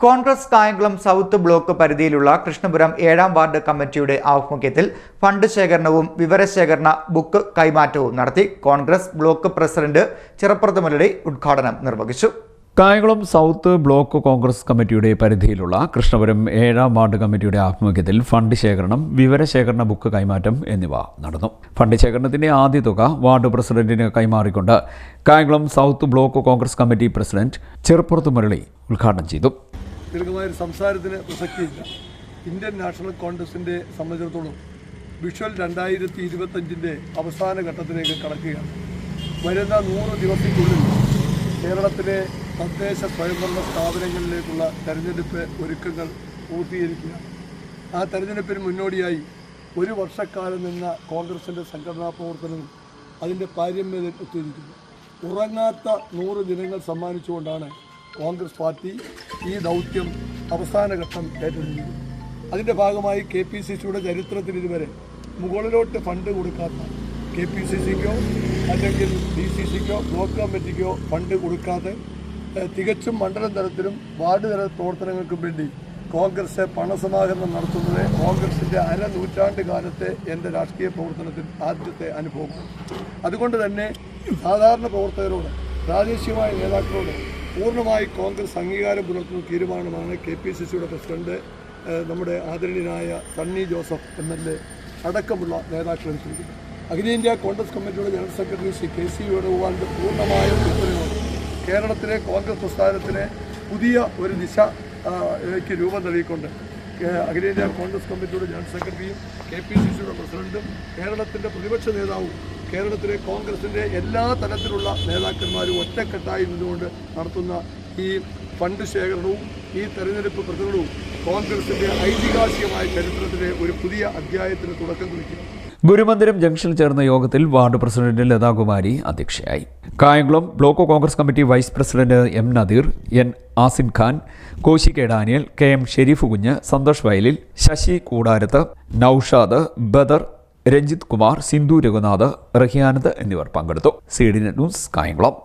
Congress Kayamkulam south block പരിധിയിലുള്ള കൃഷ്ണപുരം ഏഴാം ward കമ്മിറ്റിയുടെ ആഭിമുഖ്യത്തിൽ ഫണ്ട് ശേഖരണവും വിവരശേഖരണ ബുക്ക് കൈമാറ്റവും നടത്തി കോൺഗ്രസ് ബ്ലോക്ക് പ്രസിഡന്റ് ചിറപ്പുറത്ത് മുരളി ഉദ്ഘാടനം നിർവഹിച്ചു. കായംകുളം സൗത്ത് ബ്ലോക്ക് കോൺഗ്രസ് കമ്മിറ്റിയുടെ പരിധിയിലുള്ള കൃഷ്ണപുരം ഏഴാം വാർഡ് കമ്മിറ്റിയുടെ ആഭിമുഖ്യത്തിൽ ഫണ്ട് ശേഖരണം വിവരശേഖരണ ബുക്ക് കൈമാറ്റം എന്നിവ നടന്നു. ഫണ്ട് ശേഖരണത്തിന്റെ ആദ്യ തുക വാർഡ് പ്രസിഡന്റിന് കൈമാറിക്കൊണ്ട് Kayamkulam south block Congress committee president Cherupurath Murali ഉദ്ഘാടനം ചെയ്തു. ദീർഘമായൊരു സംസാരത്തിന് പ്രസക്തിയില്ല. ഇന്ത്യൻ നാഷണൽ കോൺഗ്രസിന്റെ സംബന്ധിച്ചിടത്തോളം വിഷ്വൽ രണ്ടായിരത്തി ഇരുപത്തഞ്ചിന്റെ അവസാന ഘട്ടത്തിലേക്ക് കടക്കുകയാണ്. വരുന്ന നൂറ് ദിവസത്തിനുള്ളിൽ കേരളത്തിലെ തദ്ദേശ സ്വയംഭരണ സ്ഥാപനങ്ങളിലേക്കുള്ള തെരഞ്ഞെടുപ്പ് ഒരുക്കങ്ങൾ പൂർത്തീകരിക്കുകയാണ്. ആ തെരഞ്ഞെടുപ്പിന് മുന്നോടിയായി ഒരു വർഷക്കാലം നിന്ന കോൺഗ്രസിന്റെ സംഘടനാ പ്രവർത്തനവും അതിന്റെ പാരമ്യത എത്തിയിരിക്കുന്നു. ഉറങ്ങാത്ത നൂറ് ദിനങ്ങൾ സമ്മാനിച്ചുകൊണ്ടാണ് കോൺഗ്രസ് പാർട്ടി ഈ ദൗത്യം അവസാന ഘട്ടം ഏറ്റെടുത്തിരിക്കുന്നു അതിന്റെ ഭാഗമായി കെ പി സി സിയുടെ ചരിത്രത്തിൽ ഇതുവരെ മുകളിലോട്ട് ഫണ്ട് കൊടുക്കാത്ത കെ പി സി സിക്കോ അല്ലെങ്കിൽ ഡി സി സിക്കോ ബ്ലോക്ക് കമ്മിറ്റിക്കോ ഫണ്ട് കൊടുക്കാതെ തികച്ചും മണ്ഡലം തലത്തിലും വാർഡ് തല പ്രവർത്തനങ്ങൾക്കും വേണ്ടി കോൺഗ്രസ് പണസമാഹരണം നടത്തുന്നത് കോൺഗ്രസിന്റെ അര നൂറ്റാണ്ട് കാലത്തെ എന്റെ രാഷ്ട്രീയ പ്രവർത്തനത്തിൽ ആദ്യത്തെ അനുഭവം അതുകൊണ്ട് തന്നെ സാധാരണ പ്രവർത്തകരോട് പ്രാദേശികമായ നേതാക്കളോട് പൂർണമായി കോൺഗ്രസ് അംഗീകാരം പുലർത്തുന്ന തീരുമാനമാണ് കെ പി സി സിയുടെ പ്രസിഡന്റ് നമ്മുടെ ആദരണീയനായ Sunny Joseph M L A അടക്കമുള്ള നേതാക്കൾ എടുത്തിരിക്കുന്നത് അഖിലേന്ത്യാ കോൺഗ്രസ് കമ്മിറ്റിയുടെ general secretary Shri K C വേണുഗോപാലിന്റെ പൂർണമായ പിന്തുണയോട് കേരളത്തിലെ കോൺഗ്രസ് പ്രസ്ഥാനത്തിന് പുതിയ ഒരു ദിശ രൂപം നൽകിക്കൊണ്ട് അഖിലേന്ത്യാ കോൺഗ്രസ് കമ്മിറ്റിയുടെ ജനറൽ സെക്രട്ടറിയും കെ പി സി സിയുടെ പ്രസിഡന്റും കേരളത്തിന്റെ പ്രതിപക്ഷ നേതാവും കേരളത്തിലെ കോൺഗ്രസിന്റെ എല്ലാ തലത്തിലുള്ള നേതാക്കന്മാരും ഒറ്റക്കെട്ടായി നിന്നുകൊണ്ട് നടത്തുന്ന ഈ ഫണ്ട് ശേഖരണവും ഈ തെരഞ്ഞെടുപ്പ് പ്രചരണവും കോൺഗ്രസിന്റെ ഐതിഹാസികമായ ചരിത്രത്തിലെ ഒരു പുതിയ അധ്യായത്തിന് തുടക്കം കുറിക്കും. ഗുരുമന്ദിരം ജംഗ്ഷനിൽ ചേർന്ന യോഗത്തിൽ വാർഡ് പ്രസിഡന്റ് ലതാകുമാരി അധ്യക്ഷയായി. Kayamkulam block Congress committee vice president M Nadeer N Asim Khan Koshy K Daniel K M Sherif Kunju Santhosh Vayalil Sasi കൂടാരത്ത് Naushad Badr Ranjith Kumar Sindhu Raghunath Rahiyanand എന്നിവർ പങ്കെടുത്തു. C D news Kayamkulam.